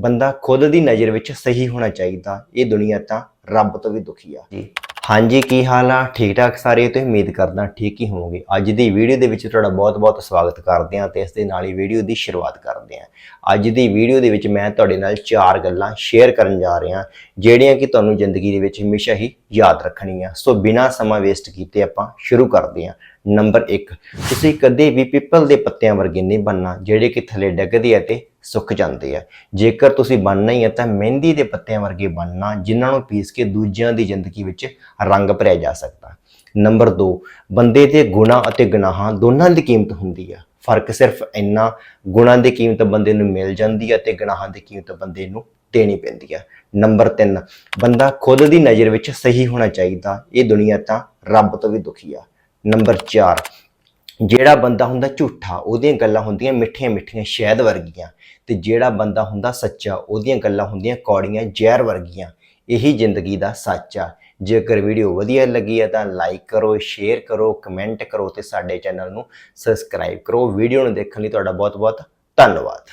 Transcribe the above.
ਬੰਦਾ ਖੁਦ ਦੀ ਨਜ਼ਰ ਵਿੱਚ ਸਹੀ ਹੋਣਾ ਚਾਹੀਦਾ ਇਹ ਦੁਨੀਆ ਤਾਂ ਰੱਬ ਤੋਂ ਵੀ ਦੁਖੀ ਆ। ਜੀ। ਹਾਂਜੀ ਕੀ ਹਾਲ ਆ? ਠੀਕ ਠਾਕ ਸਾਰੇ? ਤੁਸੀਂ ਉਮੀਦ ਕਰਦਾ ਠੀਕ ਹੀ ਹੋਵੋਗੇ। ਅੱਜ ਦੀ ਵੀਡੀਓ ਦੇ ਵਿੱਚ ਤੁਹਾਡਾ ਬਹੁਤ-ਬਹੁਤ ਸਵਾਗਤ ਕਰਦੇ ਹਾਂ ਤੇ ਇਸ ਦੇ ਨਾਲ ਹੀ ਵੀਡੀਓ ਦੀ ਸ਼ੁਰੂਆਤ ਕਰਦੇ ਹਾਂ। ਅੱਜ ਦੀ ਵੀਡੀਓ ਦੇ ਵਿੱਚ ਮੈਂ ਤੁਹਾਡੇ ਨਾਲ ਚਾਰ ਗੱਲਾਂ ਸ਼ੇਅਰ ਕਰਨ ਜਾ ਰਿਹਾ ਜਿਹੜੀਆਂ ਕਿ ਤੁਹਾਨੂੰ ਜ਼ਿੰਦਗੀ ਦੇ ਵਿੱਚ ਹਮੇਸ਼ਾ ਹੀ ਯਾਦ ਰੱਖਣੀਆਂ। ਸੋ ਬਿਨਾਂ ਸਮਾਂ ਵੇਸਟ ਕੀਤੇ ਆਪਾਂ ਸ਼ੁਰੂ ਕਰਦੇ ਹਾਂ। ਨੰਬਰ 1 ਤੁਸੀਂ ਕਦੇ ਵੀ ਪਿੱਪਲ ਦੇ ਪੱਤਿਆਂ ਵਰਗੇ ਨਹੀਂ ਬਣਨਾ, ਜਿਹੜੇ ਕਿ ਥੱਲੇ ਡਿੱਗਦੇ ਆ ਤੇ ਸੁੱਕ ਜਾਂਦੇ ਆ। ਜੇਕਰ ਤੁਸੀਂ ਬਣਨਾ ਹੀ ਹੈ ਤਾਂ ਮਹਿੰਦੀ ਦੇ ਪੱਤਿਆਂ ਵਰਗੇ ਬਣਨਾ, ਜਿਨ੍ਹਾਂ ਨੂੰ ਪੀਸ ਕੇ ਦੂਜਿਆਂ ਦੀ ਜ਼ਿੰਦਗੀ ਵਿੱਚ ਰੰਗ ਭਰਿਆ ਜਾ ਸਕਦਾ। ਨੰਬਰ 2 ਬੰਦੇ ਦੇ ਗੁਨਾਹ ਅਤੇ ਗੁਨਾਹਾਂ ਦੋਨਾਂ ਦੀ ਕੀਮਤ ਹੁੰਦੀ ਆ। ਫ਼ਰਕ ਸਿਰਫ ਇੰਨਾ ਗੁਨਾਹ ਦੀ ਕੀਮਤ ਬੰਦੇ ਨੂੰ ਮਿਲ ਜਾਂਦੀ ਹੈ ਤੇ ਗੁਨਾਹਾਂ ਦੀ ਕੀਮਤ ਬੰਦੇ ਨੂੰ ਦੇਣੀ ਪੈਂਦੀ ਆ। ਨੰਬਰ 3 ਬੰਦਾ ਖੁਦ ਦੀ ਨਜ਼ਰ ਵਿੱਚ ਸਹੀ ਹੋਣਾ ਚਾਹੀਦਾ। ਇਹ ਦੁਨੀਆ ਤਾਂ ਰੱਬ ਤੋਂ ਵੀ ਦੁਖੀ ਆ। ਨੰਬਰ 4 ਜਿਹੜਾ ਬੰਦਾ ਹੁੰਦਾ ਝੂਠਾ, ਉਹਦੀਆਂ ਗੱਲਾਂ ਹੁੰਦੀਆਂ ਮਿੱਠੀਆਂ ਮਿੱਠੀਆਂ, ਸ਼ਹਿਦ ਵਰਗੀਆਂ। ਤੇ ਜਿਹੜਾ ਬੰਦਾ ਹੁੰਦਾ ਸੱਚਾ, ਉਹਦੀਆਂ ਗੱਲਾਂ ਹੁੰਦੀਆਂ ਕੌੜੀਆਂ, ਜ਼ਹਿਰ ਵਰਗੀਆਂ। ਇਹੀ ਜ਼ਿੰਦਗੀ ਦਾ ਸੱਚ ਆ। ਜੇਕਰ ਵੀਡੀਓ ਵਧੀਆ ਲੱਗੀ ਹੈ ਤਾਂ ਲਾਈਕ ਕਰੋ, ਸ਼ੇਅਰ ਕਰੋ, ਕਮੈਂਟ ਕਰੋ ਤੇ ਸਾਡੇ ਚੈਨਲ ਨੂੰ ਸਬਸਕ੍ਰਾਈਬ ਕਰੋ। ਵੀਡੀਓ ਨੂੰ ਦੇਖਣ ਲਈ ਤੁਹਾਡਾ ਬਹੁਤ ਬਹੁਤ ਧੰਨਵਾਦ।